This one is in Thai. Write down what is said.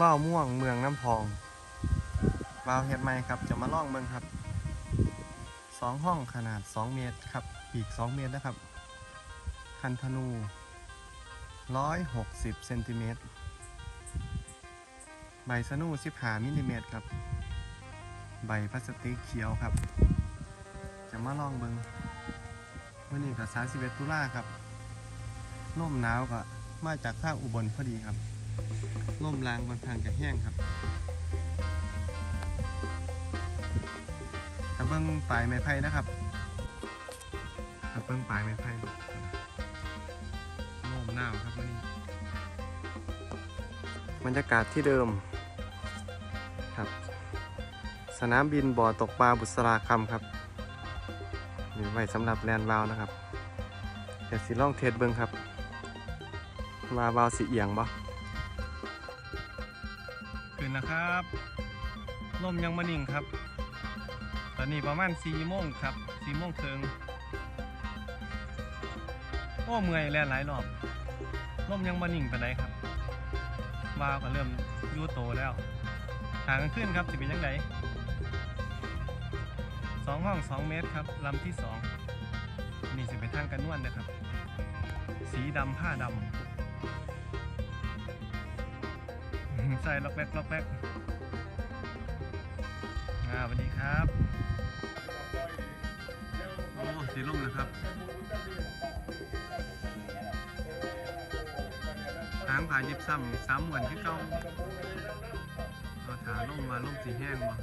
ล่าม่วงเมืองน้ำพองวาวเฮ็ดใหม่ครับ จะมาล่องเมืองครับสองห้องขนาด 2 เมตรครับปีก 2 เมตรนะครับ คันธนู 160เซนติเมตรใบสนู15มิลลิเมตรครับ ใบพลาสติกเขียวครับ จะมาลองเบิงวันนี้กับ31ตุลาครับร่มหนาวก็มาจากภาคอุบลพอดีครับ ร่มแรงค่อนข้างจะแห้งครับจะเบิ้งปลายไม้ไผ่นะครับจะเบิ้งปลายไม้ไผ่ร่มหนาวครับวันนี้บรรยากาศที่เดิมครับ สนามบินบ่อตกปลาบุษราคำครับหรือไว้สำหรับแลนวาวนะครับเดี๋ยวสิล่องเทสเบิงครับวาวาวสีเอียงบ่ นะครับลมยังมานิ่งครับ ตอนนี้ประมาณ4โมงครับ4โมงครึ่งโอ้เมื่อยแล่นหลายรอบลมยังมานิ่งไปไหนครับวาวก็เริ่มยูโตแล้วหางขึ้นครับจะเป็นยังไงสองห้องสองเมตรครับลำที่สองนี่จะเป็นทางกันนวลนะครับ สีดำผ้าดำ ใส่ล็อกแรกล็อกแรกอ่าสวัสดีครับโอ้สีล่มนะครับ หางผายิบซ้ำซ้ำเหมือนที่เก่าเอาถาล่มมาล่มสีแห้งมา